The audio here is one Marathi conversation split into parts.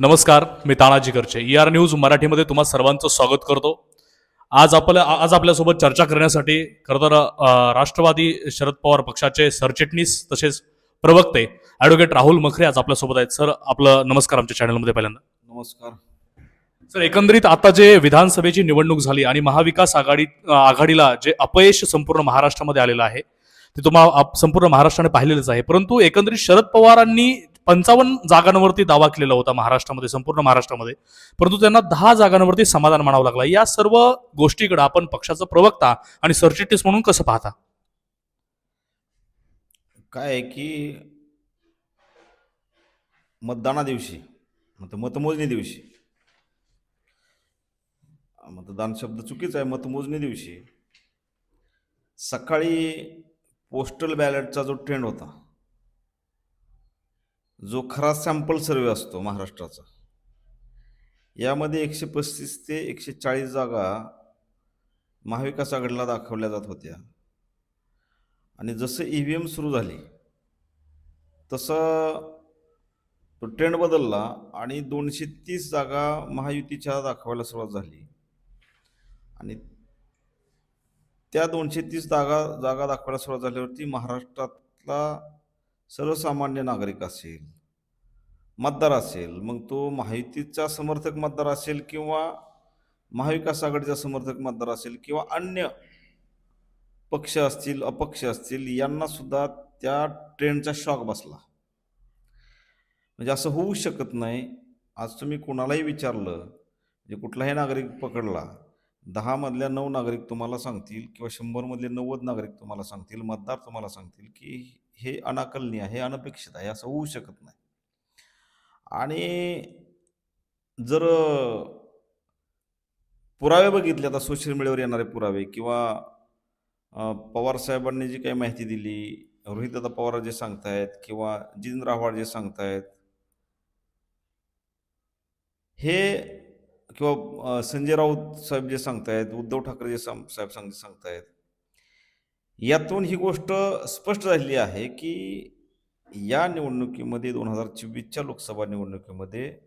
नमस्कार मी तानाजी करचे ई आर न्यूज मराठीमध्ये तुम्हा सर्वांचं स्वागत करतो. आज आपल्या आज आपल्यासोबत चर्चा करण्यासाठी खरं तर अ, राष्ट्रवादी शरद पवार पक्षाचे सरचिटणीस तसेच प्रवक्ते ॲडव्होकेट राहुल मखरे आज आपल्यासोबत आहेत. सर आपलं नमस्कार आमच्या चॅनलमध्ये पहिल्यांदा. नमस्कार. सर एकंदरीत आता जे विधानसभेची निवडणूक झाली आणि महाविकास आघाडी आघाडीला जे अपयश संपूर्ण महाराष्ट्रामध्ये आलेलं आहे ते तुम्हाला संपूर्ण महाराष्ट्राने पाहिलेलंच आहे. परंतु एकंदरीत शरद पवारांनी पंचावन्न जागांवरती दावा केलेला होता महाराष्ट्रामध्ये संपूर्ण महाराष्ट्रामध्ये. परंतु त्यांना दहा जागांवरती समाधान मानावं लागलं. या सर्व गोष्टीकडे आपण पक्षाचा प्रवक्ता आणि सरचिटणीस म्हणून कसं पाहता? काय आहे की मतदाना दिवशी मतमोजणी दिवशी. मतदान शब्द चुकीचा आहे मतमोजणी दिवशी. सकाळी पोस्टल बॅलेटचा जो ट्रेंड होता जो खरा सॅम्पल सर्वे असतो महाराष्ट्राचा. यामध्ये एकशे पस्तीस ते एकशे चाळीस जागा महाविकास आघाडीला दाखवल्या जात होत्या. आणि जसं ई व्ही एम सुरू झाली तसं तो ट्रेंड बदलला आणि दोनशे तीस जागा महायुतीच्या दाखवायला सुरुवात झाली. आणि त्या दोनशे तीस जागा जागा दाखवायला सुरुवात झाल्यावरती महाराष्ट्रातला सर्वसामान्य नागरिक असेल मतदार असेल मग तो माहितीचा समर्थक मतदार असेल किंवा महाविकास आघाडीचा समर्थक मतदार असेल किंवा अन्य पक्ष असतील अपक्ष असतील यांना सुद्धा त्या ट्रेंडचा शॉक बसला. म्हणजे असं होऊ शकत नाही. आज तुम्ही कोणालाही विचारलं म्हणजे कुठलाही नागरिक पकडला दहामधल्या नऊ नागरिक तुम्हाला सांगतील किंवा शंभरमधले नव्वद नागरिक तुम्हाला सांगतील मतदार तुम्हाला सांगतील की हे अनाकलनीय आहे अनपेक्षित आहे असं होऊ शकत नाही. आणि जर पुरावे बघितले आता सोशल मीडियावर येणारे पुरावे किंवा पवार साहेबांनी जी काही माहिती दिली रोहितदादा पवार जे सांगतायत किंवा जितेंद्र आव्हाड जे सांगतायत हे किंवा संजय राऊत साहेब जे सांगतायत उद्धव ठाकरे जे साहेब सांग सांगतायत यातून ही गोष्ट स्पष्ट झालेली आहे की या निवडणुकीमध्ये दोन हजार चोवीसच्या लोकसभा निवडणुकीमध्ये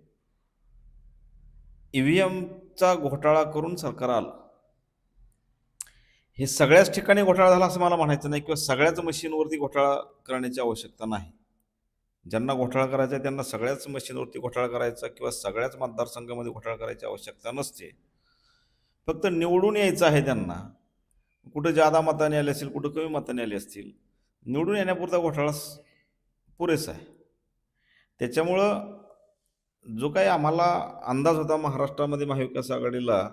ई व्ही एमचा घोटाळा करून सरकार आलं. हे सगळ्याच ठिकाणी घोटाळा झाला असं मला म्हणायचं नाही किंवा सगळ्याच मशीनवरती घोटाळा करण्याची आवश्यकता नाही. ज्यांना घोटाळा करायचा आहे त्यांना सगळ्याच मशीनवरती घोटाळा करायचा किंवा सगळ्याच मतदारसंघामध्ये घोटाळा करायची आवश्यकता नसते. फक्त निवडून यायचं आहे त्यांना. कुठं जादा मताने आले असतील कुठं कमी मताने आले असतील निवडून येण्यापुरता घोटाळा पुरेसा आहे. त्याच्यामुळं जो काही आम्हाला अंदाज होता महाराष्ट्रामध्ये महाविकास आघाडीला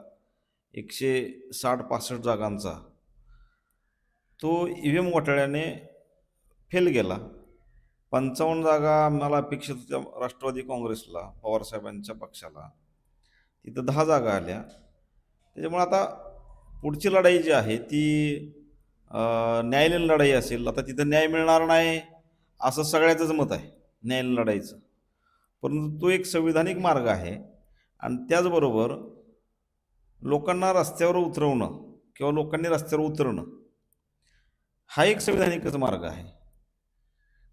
एकशे साठ पासष्ट जागांचा तो ई व्ही एम घोटाळ्याने फेल गेला. पंचावन्न जागा आम्हाला अपेक्षित होत्या राष्ट्रवादी काँग्रेसला पवारसाहेबांच्या पक्षाला. तिथं दहा जागा आल्या. त्याच्यामुळे आता पुढची लढाई जी आहे ती न्यायालयीन लढाई असेल आता तिथं न्याय मिळणार नाही असं सगळ्याचंच मत आहे न्यायालयीन लढाईचं. परंतु तो एक संविधानिक मार्ग आहे आणि त्याचबरोबर लोकांना रस्त्यावर उतरवणं किंवा लोकांनी रस्त्यावर उतरणं हा एक संविधानिकच मार्ग आहे.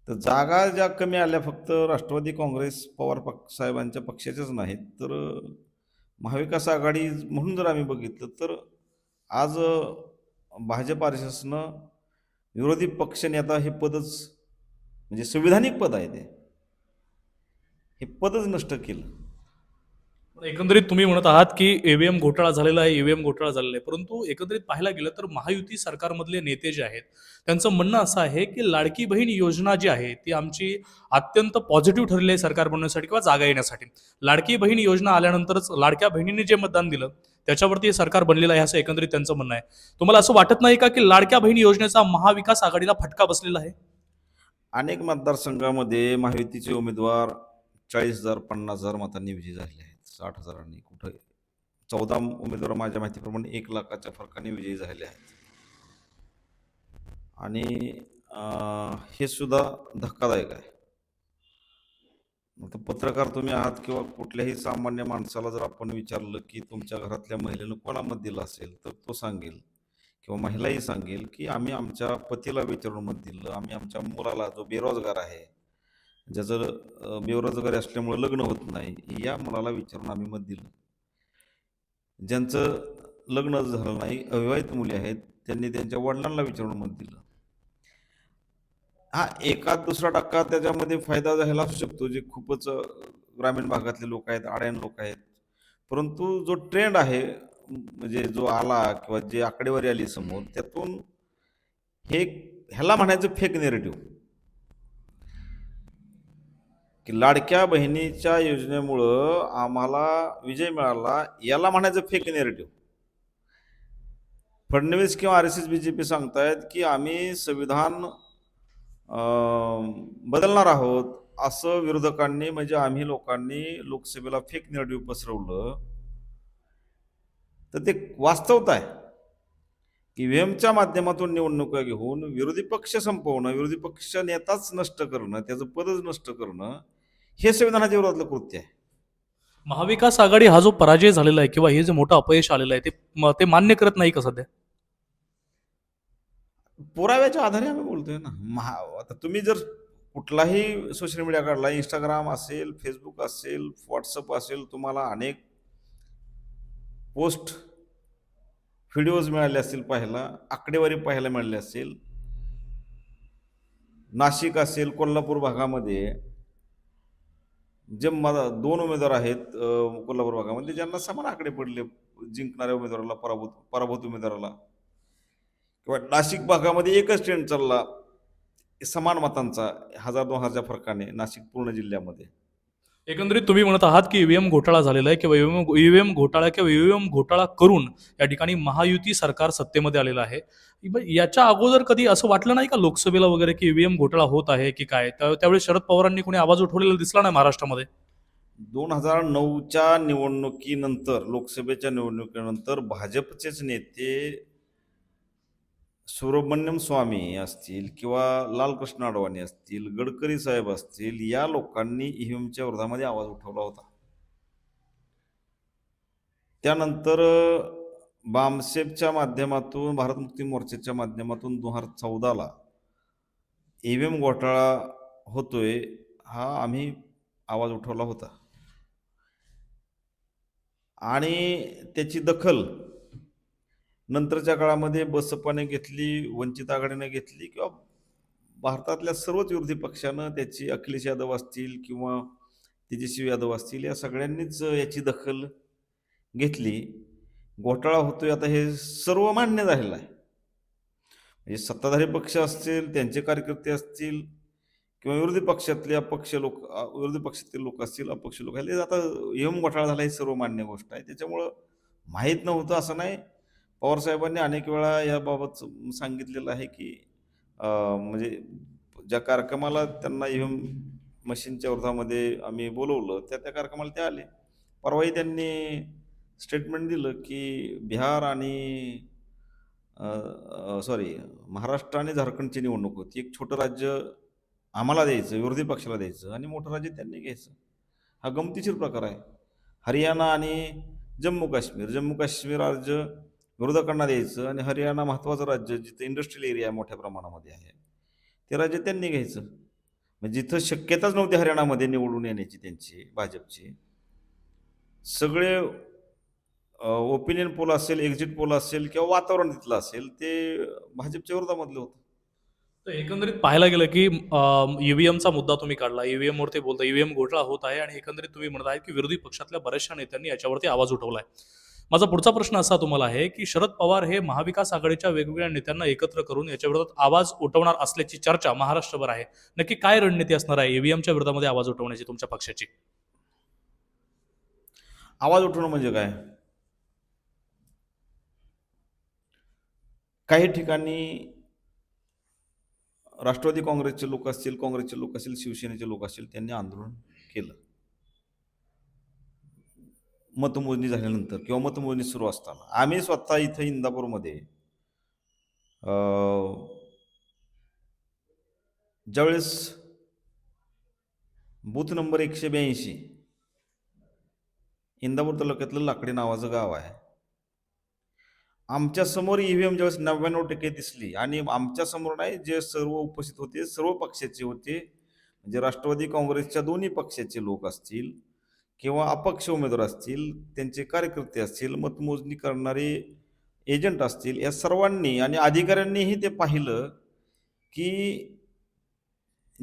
तर जागा ज्या कमी आल्या फक्त राष्ट्रवादी काँग्रेस पवार पक्ष साहेबांच्या पक्षाच्याच नाहीत तर महाविकास आघाडी म्हणून जर आम्ही बघितलं तर आज भाजप आर एस एसनं विरोधी पक्षनेता हे पदच म्हणजे संविधानिक पद आहे ते. हे पदच नष्ट केलं. एकंदरीत तुम्ही म्हणत आहात की ईव्हीएम घोटाळा झालेला आहे ईव्हीएम घोटाळा झालेला आहे. परंतु एकंदरीत पाहायला गेलं तर महायुती सरकारमधले नेते जे आहेत त्यांचं म्हणणं असं आहे की लाडकी बहीण योजना जी आहे ती आमची अत्यंत पॉझिटिव्ह ठरली आहे सरकार बनवण्यासाठी किंवा जागा येण्यासाठी. लाडकी बहीण योजना आल्यानंतरच लाडक्या बहिणीने जे मतदान दिलं त्याच्यावरती हे सरकार बनलेलं आहे असं एकंदरीत त्यांचं म्हणणं आहे. तुम्हाला असं वाटत नाही का की लाडक्या बहीण योजनेचा महाविकास आघाडीला फटका बसलेला आहे? अनेक मतदारसंघामध्ये महायुतीचे उमेदवार चाळीस हजार पन्नास हजार मतांनी विजयी झाले साठ हजारांनी कुठं चौदा उमेदवार माझ्या माहितीप्रमाणे एक लाखाच्या फरकाने विजयी झाले आहेत. आणि हे सुद्धा धक्कादायक आहे. आता पत्रकार तुम्ही आहात किंवा कुठल्याही सामान्य माणसाला जर आपण विचारलं की तुमच्या घरातल्या महिलेनं कोणा मत दिलं असेल तर तो सांगेल किंवा महिलाही सांगेल की आम्ही आमच्या पतीला विचारून मत दिलं आम्ही आमच्या मुलाला जो बेरोजगार आहे ज्याचं अ, बेरोजगारी असल्यामुळे लग्न होत नाही या मुलाला विचारून आम्ही मत दिलं. ज्यांचं लग्न झालं नाही अविवाहित मुली आहेत त्यांनी त्यांच्या वडिलांना विचारून मत दिलं. हा एका दुसरा टक्का त्याच्यामध्ये फायदा झाला असू शकतो जे खूपच ग्रामीण भागातले लोक आहेत आड्यान लोक आहेत. परंतु जो ट्रेंड आहे म्हणजे जो आला किंवा जे आकडेवारी आली समोर त्यातून हे ह्याला म्हणायचं फेक नेरेटिव्ह की लाडक्या बहिणीच्या योजनेमुळं आम्हाला विजय मिळाला याला म्हणायचं फेक नेरेटिव्ह फडणवीस किंवा R S S B J P सांगतायत की आम्ही संविधान बदलणार आहोत असं विरोधकांनी म्हणजे आम्ही लोकांनी लोकसभेला फेक नेरेटिव्ह पसरवलं. तर ते वास्तवत आहे. की व्हीएमच्या माध्यमातून निवडणुका घेऊन विरोधी पक्ष संपवणं विरोधी पक्ष नेताच नष्ट करणं त्याचं पदच नष्ट करणं हे संविधानाच्या विरोधातलं कृत्य आहे. महाविकास आघाडी हा जो पराजय झालेला आहे किंवा हे जे मोठं अपयश आलेलं आहे ते म- ते मान्य करत नाही का सध्या? पुराव्याच्या आधारे आम्ही बोलतोय ना. महा आता तुम्ही जर कुठलाही सोशल मीडिया काढला इंस्टाग्राम असेल फेसबुक असेल व्हॉट्सअप असेल तुम्हाला अनेक पोस्ट व्हिडिओज मिळाले असतील पाहायला आकडेवारी पाहायला मिळाली असेल नाशिक असेल कोल्हापूर भागामध्ये जे मला दोन उमेदवार आहेत कोल्हापूर भागामध्ये ज्यांना समान आकडे पडले जिंकणाऱ्या उमेदवाराला पराभूत पराभूत उमेदवाराला. किंवा नाशिक भागामध्ये एकच ट्रेंड चालला समान मतांचा हजार दोन हजारच्या फरकाने नाशिक पूर्ण जिल्ह्यामध्ये. एकंदरीत तुम्ही म्हणत आहात की ईव्हीएम घोटाळा झालेला आहे किंवा ईव्हीएम घोटाळा किंवा ईव्हीएम घोटाळा करून या ठिकाणी महायुती सरकार सत्तेमध्ये आलेलं आहे. याच्या अगोदर कधी असं वाटलं नाही का लोकसभेला वगैरे की ईव्हीएम घोटाळा होत आहे की काय? त्यावेळी शरद पवारांनी कोणी आवाज उठवलेला दिसला नाही महाराष्ट्रामध्ये? दोन हजार नऊच्या निवडणुकीनंतर लोकसभेच्या निवडणुकीनंतर भाजपचेच नेते सुब्रमण्यम स्वामी असतील किंवा लालकृष्ण अडवाणी असतील गडकरी साहेब असतील या लोकांनी ईव्हीएमच्या विरोधामध्ये आवाज उठवला होता. त्यानंतर बामसेपच्या माध्यमातून भारत मुक्ती मोर्चाच्या माध्यमातून दोन हजार चौदाला ए व्ही एम घोटाळा होतोय हा आम्ही आवाज उठवला होता. आणि त्याची दखल नंतरच्या काळामध्ये बसपाने घेतली वंचित आघाडीने घेतली किंवा भारतातल्या सर्वच विरोधी पक्षानं त्याची अखिलेश यादव असतील किंवा तेजस्वी यादव असतील या सगळ्यांनीच याची दखल घेतली. घोटाळा होतोय. आता हे सर्व मान्य झालेलं आहे. म्हणजे सत्ताधारी पक्ष असतील त्यांचे कार्यकर्ते असतील किंवा विरोधी पक्षातले अपक्ष लोक विरोधी पक्षातील लोक असतील अपक्ष लोक आहेत आता यम घोटाळा झाला ही सर्व मान्य गोष्ट आहे. त्याच्यामुळं माहीत नव्हतं असं नाही. पवारसाहेबांनी अनेक वेळा याबाबत सांगितलेलं आहे की म्हणजे ज्या कार्यक्रमाला त्यांना ईव्हीएम मशीनच्या विरोधामध्ये आम्ही बोलवलं त्या त्या कार्यक्रमाला ते आले. परवाही त्यांनी स्टेटमेंट दिलं की बिहार आणि सॉरी महाराष्ट्र आणि झारखंडची निवडणूक होती. एक छोटं राज्य आम्हाला द्यायचं विरोधी पक्षाला द्यायचं आणि मोठं राज्य त्यांनी घ्यायचं. हा गमतीशीर प्रकार आहे. हरियाणा आणि जम्मू काश्मीर जम्मू काश्मीर राज्य विरोधकांना द्यायचं आणि हरियाणा महत्त्वाचं राज्य जिथं इंडस्ट्रियल एरिया मोठ्या प्रमाणामध्ये आहे ते राज्य त्यांनी घ्यायचं. म्हणजे जिथं शक्यताच नव्हती हरियाणामध्ये निवडून येण्याची त्यांची भाजपची सगळे ओपिनियन पोल असेल एक्झिट पोल असेल किंवा वातावरण तिथलं असेल ते भाजपच्या विरोधामधलं होतं. तर एकंदरीत पाहायला गेलं की ईव्हीएमचा मुद्दा तुम्ही काढला. ईव्हीएम वरती बोलता ईव्हीएम घोटाळा होत आहे आणि एकंदरीत तुम्ही म्हणत आहे की विरोधी पक्षातल्या बऱ्याचशा नेत्यांनी याच्यावरती आवाज उठवला आहे माझा पुढचा प्रश्न असा तुम्हाला आहे की शरद पवार हे महाविकास आघाडीच्या वेगवेगळ्या नेत्यांना एकत्र करून याच्या विरोधात आवाज उठवणार असल्याची चर्चा महाराष्ट्रभर आहे. नक्की काय रणनीती असणार आहे ईव्हीएमच्या विरोधामध्ये आवाज उठवण्याची तुमच्या पक्षाची? आवाज उठवणं म्हणजे काय? काही ठिकाणी राष्ट्रवादी काँग्रेसचे लोक असतील काँग्रेसचे लोक असतील शिवसेनेचे लोक असतील त्यांनी आंदोलन केलं. मतमोजणी झाल्यानंतर किंवा मतमोजणी सुरू असताना. आम्ही स्वतः इथं इंदापूरमध्ये ज्यावेळेस बूथ नंबर एकशे ब्याऐंशी इंदापूर तालुक्यातलं लाकडी नावाचं गाव आहे. आमच्यासमोर ईव्हीएम ज्यावेळेस नव्याण्णव टक्के दिसली आणि आमच्यासमोर नाही जे सर्व उपस्थित होते सर्व पक्षाचे होते म्हणजे राष्ट्रवादी काँग्रेसच्या दोन्ही पक्षाचे लोक असतील किंवा अपक्ष उमेदवार असतील त्यांचे कार्यकर्ते असतील मतमोजणी करणारे एजंट असतील या सर्वांनी आणि अधिकाऱ्यांनीही ते पाहिलं की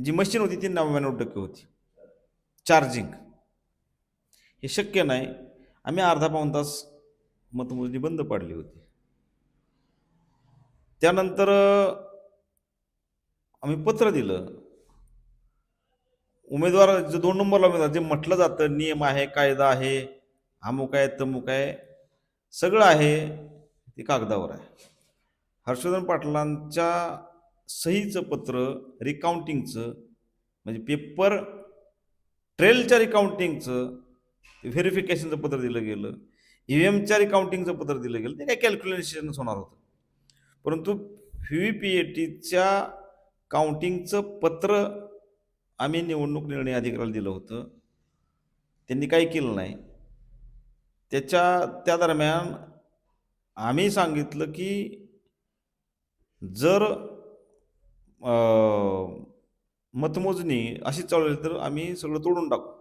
जी मशीन होती ती नव्याण्णव टक्के होती. चार्जिंग. हे शक्य नाही. आम्ही अर्धा पाऊण तास मतमोजणी बंद पाडली होती. त्यानंतर आम्ही पत्र दिलं. उमेदवार जे दोन नंबरला उमेदवार जे म्हटलं जातं नियम आहे कायदा आहे अमुक आहे तमुक आहे सगळं आहे ते कागदावर आहे. हर्षवर्धन पाटलांच्या सहीचं पत्र रिकाउंटिंगचं म्हणजे पेपर ट्रेलच्या रिकाउंटिंगचं व्हेरिफिकेशनचं पत्र दिलं गेलं. ई व्ही एमच्या रिकाउंटिंगचं पत्र दिलं गेलं. ते काय कॅल्क्युलेशनच होणार होतं? परंतु व्ही पी ए टीच्या काउंटिंगचं पत्र आम्ही निवडणूक निर्णय अधिकाऱ्याला दिलं होतं. त्यांनी काही केलं नाही. त्याच्या त्या दरम्यान आम्ही सांगितलं की जर मतमोजणी अशी चालवली तर आम्ही सगळं तोडून टाकू.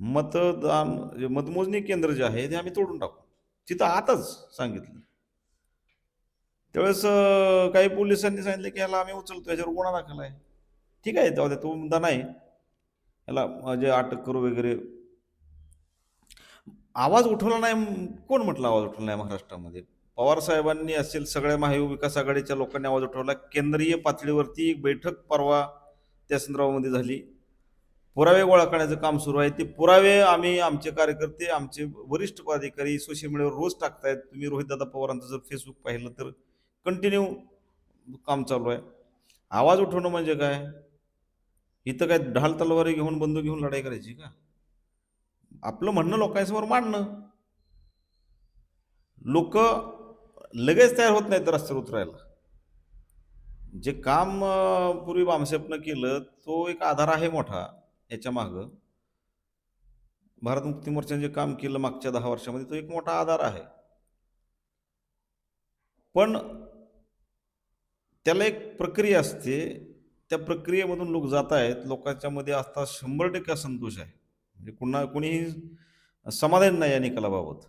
मतदान म्हणजे मतमोजणी केंद्र जे आहे ते आम्ही तोडून टाकू. तिथं आताच सांगितलं. त्यावेळेस काही पोलिसांनी सांगितलं की याला आम्ही उचलतो याच्यावर गुन्हा दाखल आहे. ठीक आहे तेव्हा तो मुद्दा नाही. याला म्हणजे अटक करू वगैरे. आवाज उठवला नाही कोण म्हटलं आवाज उठवला नाही महाराष्ट्रामध्ये? पवार साहेबांनी असेल सगळ्या महाविकास आघाडीच्या लोकांनी आवाज उठवला. केंद्रीय पातळीवरती एक बैठक परवा त्या संदर्भामध्ये झाली. पुरावे गोळा करण्याचं काम सुरू आहे. ते पुरावे आम्ही आमचे कार्यकर्ते आमचे वरिष्ठ पदाधिकारी सोशल मीडियावर रोज टाकतायत. तुम्ही रोहितदादा पवारांचं जर फेसबुक पाहिलं तर कंटिन्यू काम चालू आहे. आवाज उठवणं म्हणजे काय? इथं काय ढाल तलवारी घेऊन बंदूक घेऊन लढाई करायची का? आपलं म्हणणं लोकांसमोर मांडणं. लोक लगेच तयार होत नाहीत रस्त्यावर उतरायला. जे काम पूर्वी बामसेपनं केलं तो एक आधार आहे मोठा याच्या मागं. भारत मुक्ती मोर्चाने जे काम केलं मागच्या दहा वर्षामध्ये तो एक मोठा आधार आहे. पण त्याला एक प्रक्रिया असते. त्या प्रक्रियेमधून लोक जात आहेत. लोकांच्यामध्ये आता शंभर टक्के असंतोष आहे. म्हणजे कुणा कुणीही समाधान नाही या निकालाबाबत.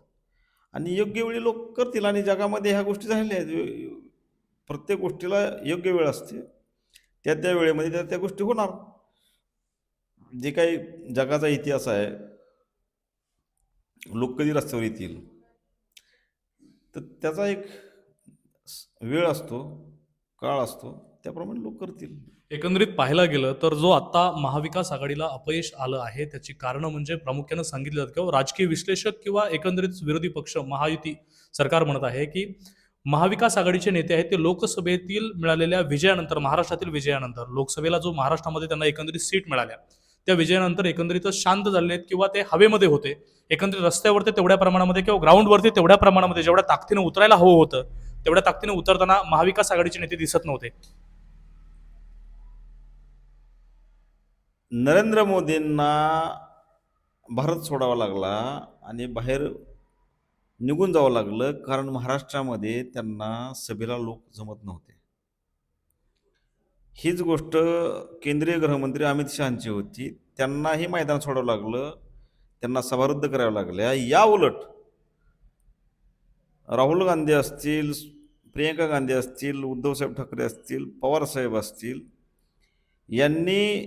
आणि योग्य वेळी लोक करतील आणि जगामध्ये ह्या गोष्टी झालेल्या आहेत. प्रत्येक गोष्टीला योग्य वेळ असते. त्या त्या वेळेमध्ये त्या त्या गोष्टी होणार. जे काही जगाचा इतिहास आहे लोक कधी रस्त्यावर येतील? तर त्याचा एक वेळ असतो. काळ असतो त्याप्रमाणे लोक करतील. एकंदरीत पाहायला गेलं तर जो आता महाविकास आघाडीला अपयश आलं आहे त्याची कारणं म्हणजे प्रामुख्यानं सांगितलं जातं किंवा राजकीय विश्लेषक किंवा एकंदरीत विरोधी पक्ष महायुती सरकार म्हणत आहे की महाविकास आघाडीचे नेते आहेत ते लोकसभेतील मिळालेल्या विजयानंतर महाराष्ट्रातील विजयानंतर लोकसभेला जो महाराष्ट्रामध्ये त्यांना एकंदरीत सीट मिळाल्या त्या विजयानंतर एकंदरीतच शांत झाले आहेत किंवा ते हवेमध्ये होते. एकंदरीत रस्त्यावरती तेवढ्या प्रमाणामध्ये किंवा ग्राउंडवरती तेवढ्या प्रमाणामध्ये जेवढ्या ताकदीने उतरायला हवं होतं तेवढ्या ताकदीने उतरताना महाविकास आघाडीचे नेते दिसत नव्हते. नरेंद्र मोदींना भारत सोडावा लागला आणि बाहेर निघून जावं लागलं कारण महाराष्ट्रामध्ये त्यांना सभेला लोक जमत नव्हते. हीच गोष्ट केंद्रीय गृहमंत्री अमित शहाची होती. त्यांनाही मैदान सोडावं लागलं. त्यांना सभा करावं लागल्या. या उलट राहुल गांधी असतील प्रियंका गांधी असतील उद्धवसाहेब ठाकरे असतील पवारसाहेब असतील यांनी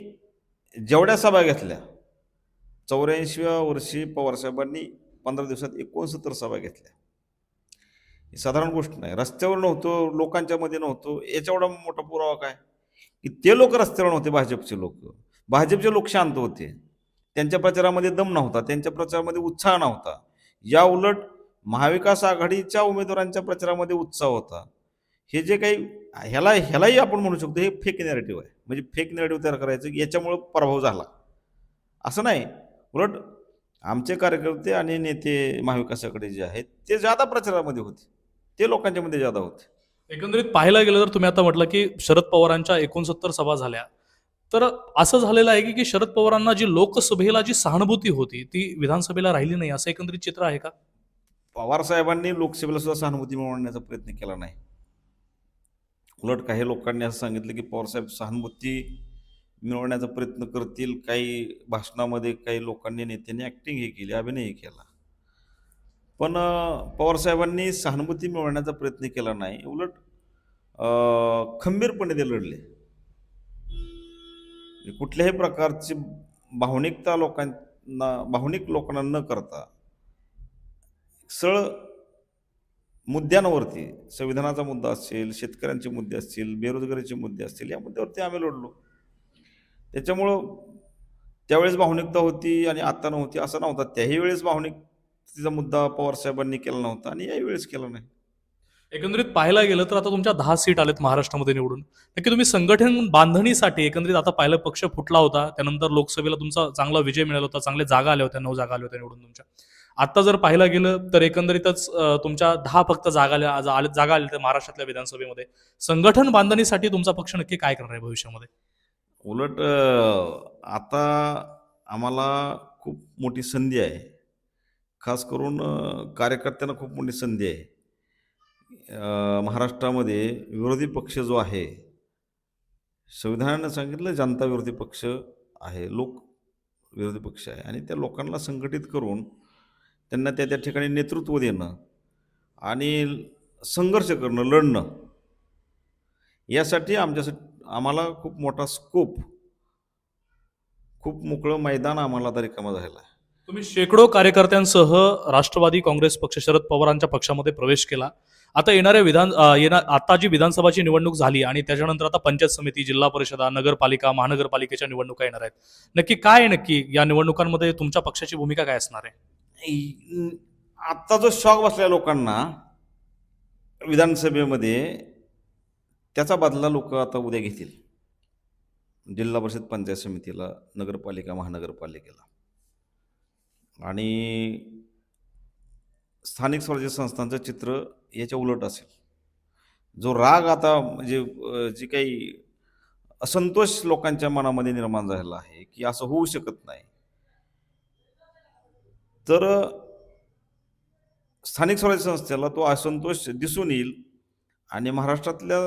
जेवढ्या सभा घेतल्या चौऱ्याऐंशीव्या वर्षी पवारसाहेबांनी पंधरा दिवसात एकोणसत्तर सभा घेतल्या. ही साधारण गोष्ट नाही. रस्त्यावर नव्हतो लोकांच्यामध्ये नव्हतो. याच्या एवढा मोठा पुरावा काय? की ते लोक रस्त्यावर नव्हते भाजपचे लोक. भाजपचे लोक शांत होते. त्यांच्या प्रचारामध्ये दम नव्हता त्यांच्या प्रचारामध्ये उत्साह नव्हता. या उलट महाविकास आघाडीच्या उमेदवारांच्या प्रचारामध्ये उत्साह होता. हे जे काही ह्याला ह्यालाही आपण म्हणू शकतो हे फेक नॅरेटिव्ह आहे. म्हणजे फेक नॅरेटिव्ह तयार करायचं याच्यामुळं प्रभाव झाला. असं नाही. उलट आमचे कार्यकर्ते आणि नेते महाविकासाकडे जे आहेत ते जादा प्रचारामध्ये होते. ते लोकांच्यामध्ये जादा होते. एकंदरीत पाहायला गेलं तर तुम्ही आता म्हटलं की शरद पवारांच्या एकोणसत्तर सभा झाल्या. तर असं झालेलं आहे की की शरद पवारांना जी लोकसभेला जी सहानुभूती होती ती विधानसभेला राहिली नाही असं एकंदरीत चित्र आहे का? पवार साहेबांनी लोकसभेला सुद्धा सहानुभूती मिळवण्याचा प्रयत्न केला नाही. उलट काही लोकांनी असं सांगितलं की पवारसाहेब सहानुभूती मिळवण्याचा प्रयत्न करतील काही भाषणामध्ये काही लोकांनी नेत्यांनी ॲक्टिंग हे केली अभिनयही केला. पण पवारसाहेबांनी सहानुभूती मिळवण्याचा प्रयत्न केला नाही. उलट खंबीरपणे ते लढले. कुठल्याही प्रकारची भावनिकता लोकांना भावनिक लोकांना न करता सरळ मुद्द्यांवरती संविधानाचा मुद्दा असेल शेतकऱ्यांचे मुद्दे असतील बेरोजगारीचे मुद्दे असतील या मुद्द्यावरती आम्ही लढलो. त्याच्यामुळं त्यावेळेस भावनिकता होती आणि आता नव्हती असं नव्हता. त्याही वेळेस भावनिक भावनिकतेचा मुद्दा पवारसाहेबांनी केला नव्हता आणि याही वेळेस केला नाही. एकंदरीत पाहायला गेलं तर आता तुमच्या दहा सीट आलेत महाराष्ट्रामध्ये निवडून. नक्की तुम्ही संघटन बांधणीसाठी एकंदरीत आता पहिला पक्ष फुटला होता त्यानंतर लोकसभेला तुमचा चांगला विजय मिळाला होता चांगल्या जागा आल्या होत्या नऊ जागा आल्या होत्या निवडून तुमच्या. आता जर पाहायला गेलं तर एकंदरीतच तुमच्या दहा फक्त जागा आल्या जागा आल्या महाराष्ट्रातल्या विधानसभेमध्ये. संघटन बांधणीसाठी तुमचा पक्ष नक्की काय करणार आहे भविष्यामध्ये? उलट आता आम्हाला खूप मोठी संधी आहे. खास करून कार्यकर्त्यांना खूप मोठी संधी आहे. महाराष्ट्रामध्ये विरोधी पक्ष जो आहे संविधानानं सांगितलं जनता विरोधी पक्ष आहे लोक विरोधी पक्ष आहे. आणि त्या लोकांना संघटित करून त्यांना त्या त्या ठिकाणी नेतृत्व देणं आणि संघर्ष करणं लढणं यासाठी आमच्यासाठी आम्हाला खूप मोठा स्कोप खूप मोकळं मैदान आम्हाला आता रिकामा झाला आहे. तुम्ही शेकडो कार्यकर्त्यांसह राष्ट्रवादी काँग्रेस पक्ष शरद पवारांच्या पक्षामध्ये प्रवेश केला. आता येणाऱ्या विधान येणार आता जी विधानसभाची निवडणूक झाली आणि त्याच्यानंतर आता पंचायत समिती जिल्हा परिषदा नगरपालिका महानगरपालिकेच्या निवडणुका येणार आहेत. नक्की काय आहे नक्की या निवडणुकांमध्ये तुमच्या पक्षाची भूमिका काय असणार आहे? आत्ता जो शॉक बसल्या लोकांना विधानसभेमध्ये त्याचा बदला लोक आता उद्या घेतील. जिल्हा परिषद पंचायत समितीला नगरपालिका महानगरपालिकेला. आणि स्थानिक स्वराज्य संस्थांचं चित्र याच्या उलट असेल. जो राग आता म्हणजे जी काही असंतोष लोकांच्या मनामध्ये निर्माण झालेला आहे की असं होऊ शकत नाही. तर स्थानिक स्वराज्य संस्थेला तो असंतोष दिसून येईल आणि महाराष्ट्रातल्या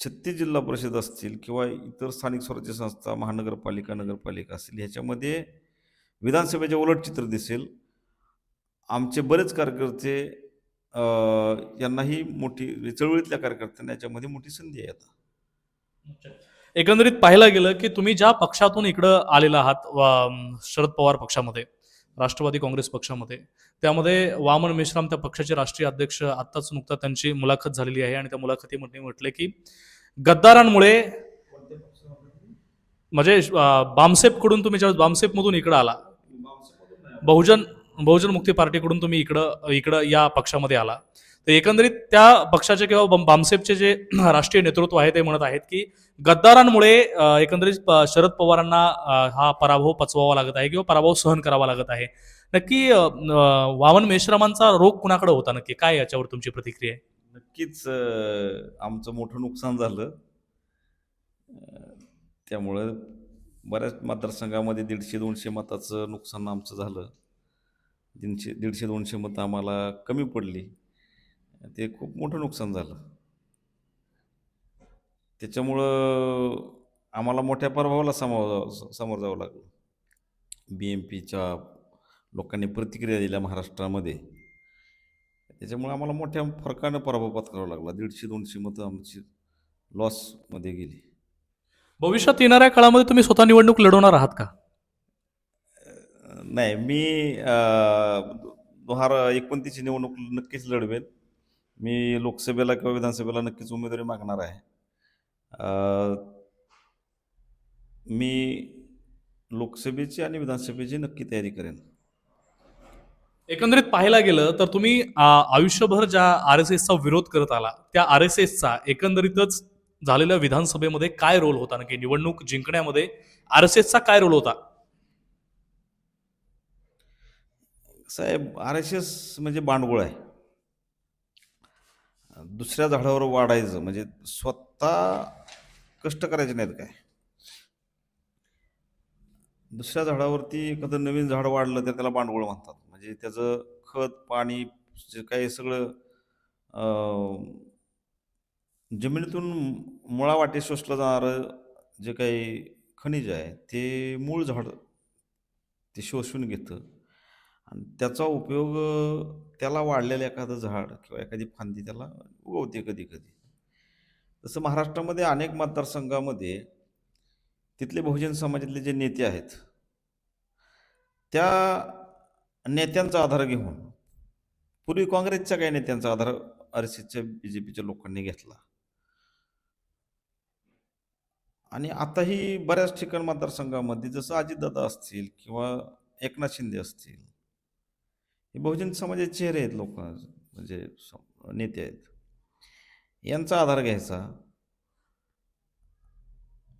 छत्तीस जिल्हा परिषद असतील किंवा इतर स्थानिक स्वराज्य संस्था महानगरपालिका नगरपालिका असतील ह्याच्यामध्ये विधानसभेचे उलट चित्र दिसेल. आमचे बरेच कार्यकर्ते यांनाही मोठी चळवळीतल्या कार्यकर्त्यांना याच्यामध्ये मोठी संधी आहे आता. एकंदरीत पाहायला गेलं की तुम्ही ज्या पक्षातून इकडं आलेला आहात वा- शरद पवार पक्षामध्ये राष्ट्रवादी काँग्रेस पक्षामध्ये त्यामध्ये वामन मेश्राम त्या पक्षाचे राष्ट्रीय अध्यक्ष आत्ताच नुकता त्यांची मुलाखत झालेली आहे आणि त्या मुलाखतीमध्ये म्हटले की गद्दारांमुळे म्हणजे अं, बामसेपकडून तुम्ही ज्यावेळेस बामसेपमधून इकडं आला बहुजन बहुजन मुक्ती पार्टीकडून तुम्ही इकडं इकडं या पक्षामध्ये आला. तर एकंदरीत त्या पक्षाचे किंवा बम- बामसेपचे जे राष्ट्रीय नेतृत्व आहे ते म्हणत आहेत की गद्दारांमुळे एकंदरीत प- शरद पवारांना हा पराभव पचवावा लागत आहे किंवा पराभव सहन करावा लागत आहे. नक्की वामन मेश्रामांचा रोग कुणाकडे होता नक्की? काय याच्यावर तुमची प्रतिक्रिया आहे? नक्कीच आमचं मोठं नुकसान झालं. त्यामुळं बऱ्याच मतदारसंघामध्ये दीडशे दोनशे मताचं नुकसान आमचं झालं. दीडशे दीडशे दोनशे मतं आम्हाला कमी पडली. ते खूप मोठं नुकसान झालं. त्याच्यामुळं आम्हाला मोठ्या प्रभावाला सामोरं जावं समोर जावं लागलं. बी एम पीच्या लोकांनी प्रतिक्रिया दिल्या महाराष्ट्रामध्ये. त्याच्यामुळे आम्हाला मोठ्या फरकानं पराभव पत्करावा लागला. दीडशे दोनशे मतं आमची लॉसमध्ये गेली. भविष्यात येणाऱ्या काळामध्ये तुम्ही स्वतः निवडणूक लढवणार आहात का? नाही मी दोन हजार एकोणतीसची निवडणूक नक्कीच लढवेन मी लोकसभेला किंवा विधानसभेला नक्कीच उमेदवारी मागणार आहे. मी लोकसभेची आणि विधानसभेची नक्की तयारी करेन. एकंदरीत पाहायला गेलं तर तुम्ही आयुष्यभर ज्या आर एस एसचा विरोध करत आला त्या आर एस एसचा एकंदरीतच झालेल्या विधानसभेमध्ये काय रोल होता? नक्की निवडणूक जिंकण्यामध्ये आर एस एसचा काय रोल होता? साहेब आर एस एस म्हणजे बांडगुळ आहे. दुसऱ्या झाडावर वाढायचं म्हणजे स्वतः कष्ट करायचे नाहीत काय? दुसऱ्या झाडावरती एखादं नवीन झाड वाढलं तर त्याला बांडगुळ म्हणतात. म्हणजे त्याचं खत पाणी जे काही सगळं जमिनीतून मुळावाटे शोषलं जाणारं जे काही खनिज आहे ते मूळ झाड ते शोषून घेतं. आणि त्याचा उपयोग त्याला वाढलेलं एखादं झाड किंवा एखादी फांदी त्याला उगवते कधी कधी. तसं महाराष्ट्रामध्ये अनेक मतदारसंघामध्ये तिथले बहुजन समाजातले जे नेते आहेत त्या नेत्यांचा आधार घेऊन पूर्वी काँग्रेसच्या काही नेत्यांचा आधार आर एस एसच्या बी जे पीच्या लोकांनी घेतला. आणि आताही बऱ्याच ठिकाण मतदारसंघामध्ये जसं अजितदादा असतील किंवा एकनाथ शिंदे असतील हे बहुजन समाजाचे चेहरे आहेत लोक म्हणजे नेते आहेत. यांचा आधार घ्यायचा.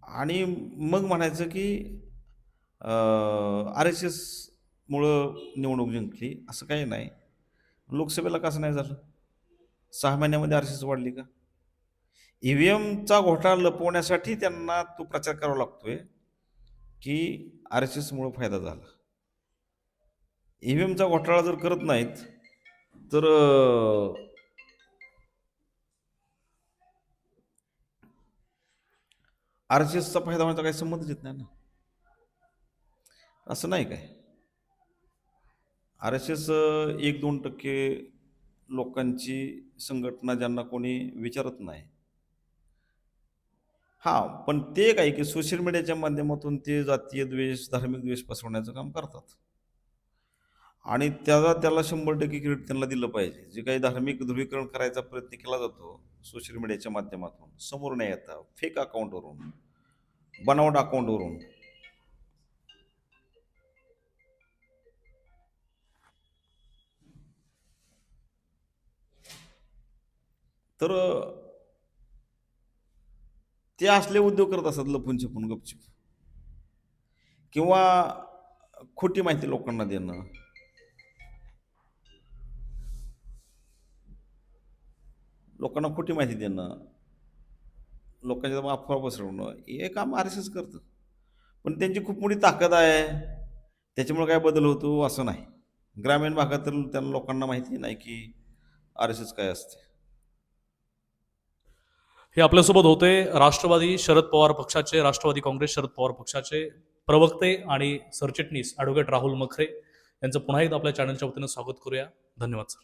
आणि मग म्हणायचं की आर एस एसमुळं निवडणूक जिंकली असं काही नाही. लोकसभेला कसं नाही झालं? सहा महिन्यामध्ये आर एस एस वाढली का? ई व्ही एमचा घोटाळा लपवण्यासाठी त्यांना तो प्रचार करावा लागतोय की आर एस एसमुळं फायदा झाला. ई व्ही एमचा घोटाळा जर करत नाहीत तर आर एस एसचा फायदा होण्याचा काही संबंध येत नाही ना. असं नाही काय? आर एस एस एक दोन टक्के लोकांची संघटना ज्यांना कोणी विचारत नाही हां पण ते काय की सोशल मीडियाच्या माध्यमातून ते जातीय द्वेष धार्मिक द्वेष पसरवण्याचं काम करतात. आणि त्याला त्याला शंभर टक्के क्रेडिट त्यांना दिलं पाहिजे. जे काही धार्मिक ध्रुवीकरण करायचा प्रयत्न केला जातो सोशल मीडियाच्या माध्यमातून समोर नाही येतं फेक अकाउंटवरून बनावट अकाउंटवरून तर ते असले उद्योग करत असतात लपून छपून गपचिप. किंवा खोटी माहिती लोकांना देणं. लोकांना खोटी माहिती देणं. लोकांच्या मग अफवा पसरवणं. हे काम आर एस एस करतं. पण त्यांची खूप मोठी ताकद आहे. त्याच्यामुळे काय बदल होतो असं नाही. ग्रामीण भागात तर त्यांना लोकांना माहिती नाही की आर एस एस काय असते हे आपल्यासोबत होते राष्ट्रवादी शरद पवार पक्षाचे राष्ट्रवादी काँग्रेस शरद पवार पक्षाचे प्रवक्ते आणि सरचिटणीस ॲडव्होकेट राहुल मखरे. यांचं पुन्हा एकदा आपल्या चॅनलच्या वतीनं स्वागत करूया. धन्यवाद सर